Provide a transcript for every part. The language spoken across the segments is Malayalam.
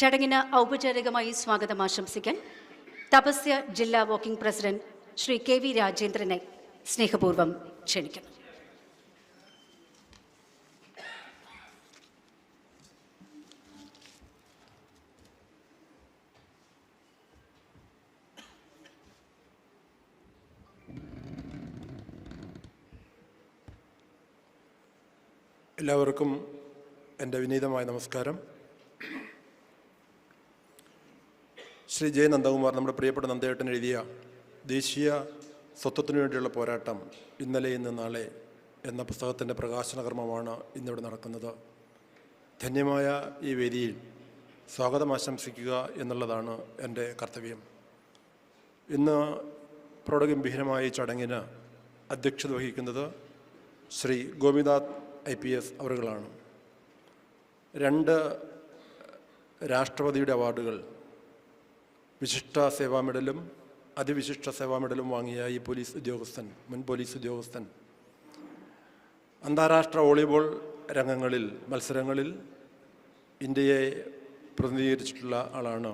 ചടങ്ങിന് ഔപചാരികമായി സ്വാഗതം ആശംസിക്കാൻ തപസ്യ ജില്ലാ working president Shri K V രാജേന്ദ്രനെ സ്നേഹപൂർവം ക്ഷണിക്കുന്നു. എല്ലാവർക്കും എന്റെ വിനീതമായ നമസ്കാരം. ശ്രീ ജയ നന്ദകുമാർ നമ്മുടെ പ്രിയപ്പെട്ട നന്ദേട്ടൻ എഴുതിയ ദേശീയ സ്വത്വത്തിനു വേണ്ടിയുള്ള പോരാട്ടം ഇന്നലെ ഇന്ന് നാളെ എന്ന പുസ്തകത്തിന്റെ പ്രകാശന കർമ്മമാണ് ഇന്നിവിടെ നടക്കുന്നത്. ധന്യമായ ഈ വേദിയിൽ സ്വാഗതം ആശംസിക്കുക എന്നുള്ളതാണ് എന്റെ കർത്തവ്യം. ഇന്ന് പ്രൗഢഗംഭീരമായ ഈ ചടങ്ങിന് അധ്യക്ഷത വഹിക്കുന്നത് Shri Gopinath I P S അവറുകളാണ് രണ്ട് രാഷ്ട്രപതിയുടെ അവാർഡുകൾ വിശിഷ്ട സേവാ മെഡലും അതിവിശിഷ്ട സേവാ മെഡലും വാങ്ങിയ ഈ പോലീസ് ഉദ്യോഗസ്ഥൻ മുൻ പോലീസ് ഉദ്യോഗസ്ഥൻ. അന്താരാഷ്ട്ര വോളിബോൾ രംഗങ്ങളിൽ മത്സരങ്ങളിൽ ഇന്ത്യയെ പ്രതിനിധീകരിച്ചിട്ടുള്ള ആളാണ്.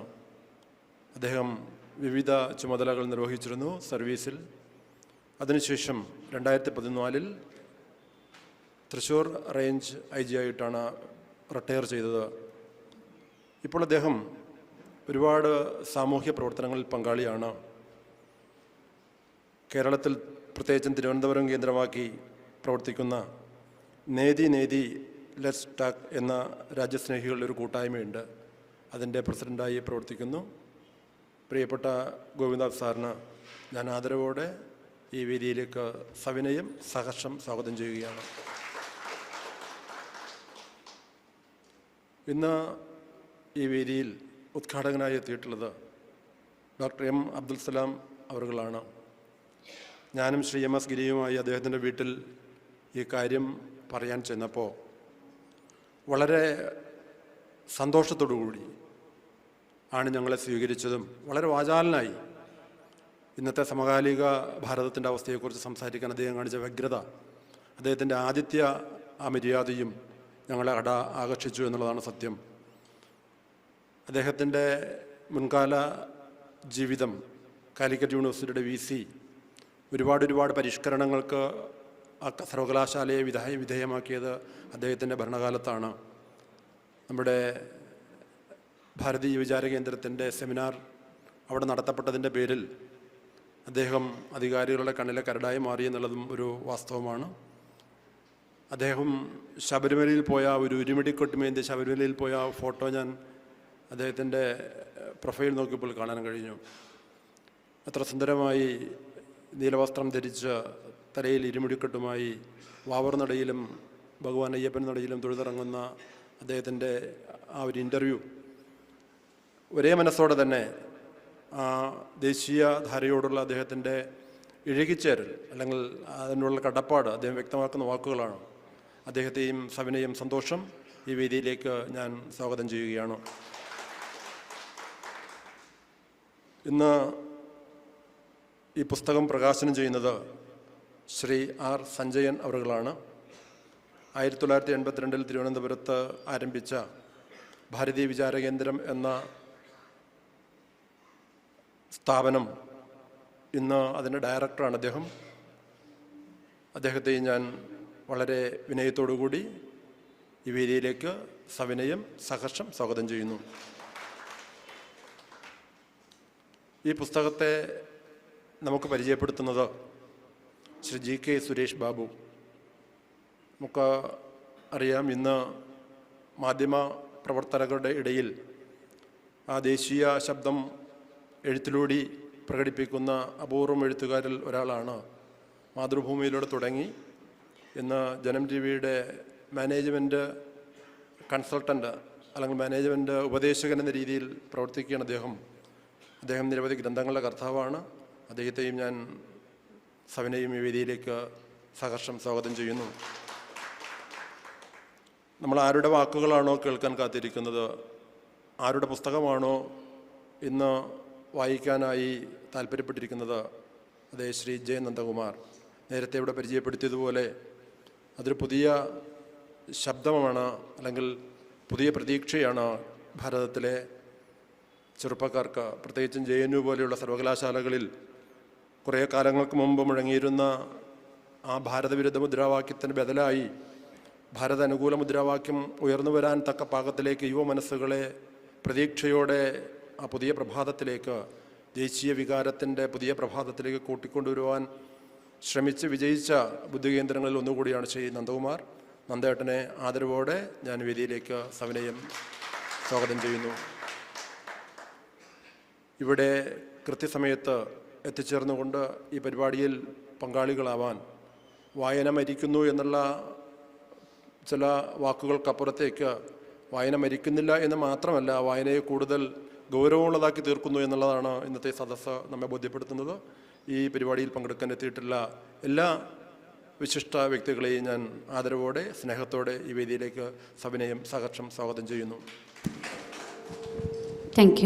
അദ്ദേഹം വിവിധ ചുമതലകൾ നിർവഹിച്ചിരുന്നു സർവീസിൽ. അതിനുശേഷം രണ്ടായിരത്തി പതിനാലിൽ തൃശ്ശൂർ റേഞ്ച് ഐ ജി ആയിട്ടാണ് റിട്ടയർ ചെയ്തത്. ഇപ്പോൾ അദ്ദേഹം ഒരുപാട് സാമൂഹ്യ പ്രവർത്തനങ്ങളിൽ പങ്കാളിയാണ്. കേരളത്തിൽ പ്രത്യേകിച്ചും തിരുവനന്തപുരം കേന്ദ്രമാക്കി പ്രവർത്തിക്കുന്ന നേതി നേതി ലെറ്റ്സ് ടാക്ക് എന്ന രാജ്യസ്നേഹികളുടെ ഒരു കൂട്ടായ്മയുണ്ട്. അതിന്റെ പ്രസിഡന്റായി പ്രവർത്തിക്കുന്നു. പ്രിയപ്പെട്ട ഗോവിന്ദാസ് സാറിന് ഞാൻ ആദരവോടെ ഈ വേദിയിലേക്ക് സവിനയം സഹർഷം സ്വാഗതം ചെയ്യുകയാണ്. ഇന്ന് ഈ വേദിയിൽ ഉദ്ഘാടകനായി എത്തിയിട്ടുള്ളത് ഡോക്ടർ എം അബ്ദുൽ സലാം അവറുകളാണ്. ഞാനും ശ്രീ എം എസ് ഗിരിയുമായി അദ്ദേഹത്തിന്റെ വീട്ടിൽ ഈ കാര്യം പറയാൻ ചെന്നപ്പോൾ വളരെ സന്തോഷത്തോടുകൂടി ആണ് ഞങ്ങളെ സ്വീകരിച്ചതും വളരെ വാചാലനായി ഇന്നത്തെ സമകാലിക ഭാരതത്തിന്റെ അവസ്ഥയെക്കുറിച്ച് സംസാരിക്കാൻ അദ്ദേഹം കാണിച്ച വ്യഗ്രത അദ്ദേഹത്തിന്റെ ആദിത്യ ആ മര്യാദയും ഞങ്ങളെ അട ആകർഷിച്ചു എന്നുള്ളതാണ് സത്യം. അദ്ദേഹത്തിന്റെ മുൻകാല ജീവിതം കാലിക്കറ്റ് യൂണിവേഴ്സിറ്റിയുടെ വി സി ഒരുപാട് ഒരുപാട് പരിഷ്കരണങ്ങൾക്ക് സർവകലാശാലയെ വിധേയ വിധേയമാക്കിയത് അദ്ദേഹത്തിന്റെ ഭരണകാലത്താണ്. നമ്മുടെ ഭാരതീയ വിചാര കേന്ദ്രത്തിന്റെ സെമിനാർ അവിടെ നടത്തപ്പെട്ടതിന്റെ പേരിൽ അദ്ദേഹം അധികാരികളുടെ കണ്ണിലെ കരടായി മാറി എന്നുള്ളതും ഒരു വാസ്തവമാണ്. അദ്ദേഹം ശബരിമലയിൽ പോയ ഒരു ഉരുമിടിക്കൊട്ടുമേന്തി ശബരിമലയിൽ പോയ ഫോട്ടോ ഞാൻ അദ്ദേഹത്തിന്റെ പ്രൊഫൈൽ നോക്കിയപ്പോൾ കാണാൻ കഴിഞ്ഞു. അത്ര സുന്ദരമായി നീലവസ്ത്രം ധരിച്ച് തലയിൽ ഇരുമുടിക്കെട്ടുമായി വാവർ നടയിലും ഭഗവാൻ അയ്യപ്പൻ നടയിലും തൊഴുതിറങ്ങുന്ന അദ്ദേഹത്തിന്റെ ആ ഒരു ഇന്റർവ്യൂ. ഒരേ മനസ്സോടെ തന്നെ ആ ദേശീയ ധാരയോടുള്ള അദ്ദേഹത്തിന്റെ ഇഴുകിച്ചേരൽ അല്ലെങ്കിൽ അതിനുള്ള കടപ്പാട് അദ്ദേഹം വ്യക്തമാക്കുന്ന വാക്കുകളാണ്. അദ്ദേഹത്തെയും സവിനെയും സന്തോഷം ഈ വേദിയിലേക്ക് ഞാൻ സ്വാഗതം ചെയ്യുകയാണ്. ഇന്ന് ഈ പുസ്തകം പ്രകാശനം ചെയ്യുന്നത് ശ്രീ ആർ സഞ്ജയൻ അവറുകളാണ്. ആയിരത്തി തൊള്ളായിരത്തി എൺപത്തിരണ്ടിൽ തിരുവനന്തപുരത്ത് ആരംഭിച്ച ഭാരതീയ വിചാരകേന്ദ്രം എന്ന സ്ഥാപനം ഇന്ന് അതിന്റെ ഡയറക്ടറാണ് അദ്ദേഹം. അദ്ദേഹത്തെ ഞാൻ വളരെ വിനയത്തോടുകൂടി ഈ വേദിയിലേക്ക് സവിനയം സഹർഷം സ്വാഗതം ചെയ്യുന്നു. ഈ പുസ്തകത്തെ നമുക്ക് പരിചയപ്പെടുത്തുന്നത് ശ്രീ ജി കെ സുരേഷ് ബാബു. നമുക്ക് അറിയാം ഇന്ന് മാധ്യമ പ്രവർത്തകരുടെ ഇടയിൽ ആ ദേശീയ ശബ്ദം എഴുത്തിലൂടെ പ്രകടിപ്പിക്കുന്ന അപൂർവം എഴുത്തുകാരിൽ ഒരാളാണ് മാതൃഭൂമിയിലൂടെ തുടങ്ങി. ഇന്ന് ജനം ടി വിയുടെ മാനേജ്മെന്റ് കൺസൾട്ടന്റ് അല്ലെങ്കിൽ മാനേജ്മെന്റ് ഉപദേശകൻ എന്ന രീതിയിൽ പ്രവർത്തിക്കുകയാണ് അദ്ദേഹം. അദ്ദേഹം നിരവധി ഗ്രന്ഥങ്ങളുടെ കർത്താവാണ്. അദ്ദേഹത്തെയും ഞാൻ സവിനയും ഈ വേദിയിലേക്ക് സഹർഷം സ്വാഗതം ചെയ്യുന്നു. നമ്മൾ ആരുടെ വാക്കുകളാണോ കേൾക്കാൻ കാത്തിരിക്കുന്നത്? ആരുടെ പുസ്തകമാണോ ഇന്ന് വായിക്കാനായി താല്പര്യപ്പെട്ടിരിക്കുന്നത്? അതേ ശ്രീ ജയ നന്ദകുമാർ. നേരത്തെ ഇവിടെ പരിചയപ്പെടുത്തിയതുപോലെ അതൊരു പുതിയ ശബ്ദമാണ് അല്ലെങ്കിൽ പുതിയ പ്രതീക്ഷയാണ് ഭാരതത്തിലെ ചെറുപ്പക്കാർക്ക് പ്രത്യേകിച്ചും ജെ എൻ യു പോലെയുള്ള സർവകലാശാലകളിൽ കുറേ കാലങ്ങൾക്ക് മുമ്പ് മുഴങ്ങിയിരുന്ന ആ ഭാരതവിരുദ്ധ മുദ്രാവാക്യത്തിന് ബദലായി ഭാരത അനുകൂല മുദ്രാവാക്യം ഉയർന്നു വരാൻ തക്ക പാകത്തിലേക്ക് യുവ മനസ്സുകളെ പ്രതീക്ഷയോടെ ആ പുതിയ പ്രഭാതത്തിലേക്ക് ദേശീയ വികാരത്തിന്റെ പുതിയ പ്രഭാതത്തിലേക്ക് കൂട്ടിക്കൊണ്ടുവരുവാൻ ശ്രമിച്ച് വിജയിച്ച ബുദ്ധികേന്ദ്രങ്ങളിൽ ഒന്നുകൂടിയാണ് ശ്രീ നന്ദകുമാർ. നന്ദേട്ടനെ ആദരവോടെ ഞാൻ വേദിയിലേക്ക് സവിനയം സ്വാഗതം ചെയ്യുന്നു. ഇവിടെ കൃത്യസമയത്ത് എത്തിച്ചേർന്നുകൊണ്ട് ഈ പരിപാടിയിൽ പങ്കാളികളാവാൻ വായന മരിക്കുന്നു എന്നുള്ള ചില വാക്കുകൾക്കപ്പുറത്തേക്ക് വായന മരിക്കുന്നില്ല എന്ന് മാത്രമല്ല വായനയെ കൂടുതൽ ഗൗരവമുള്ളതാക്കി തീർക്കുന്നു എന്നുള്ളതാണ് ഇന്നത്തെ സദസ്സ് നമ്മെ ബോധ്യപ്പെടുത്തുന്നത്. ഈ പരിപാടിയിൽ പങ്കെടുക്കാൻ എത്തിയിട്ടുള്ള എല്ലാ വിശിഷ്ട വ്യക്തികളെയും ഞാൻ ആദരവോടെ സ്നേഹത്തോടെ ഈ വേദിയിലേക്ക് സവിനയം സഹർഷം സ്വാഗതം ചെയ്യുന്നു. താങ്ക്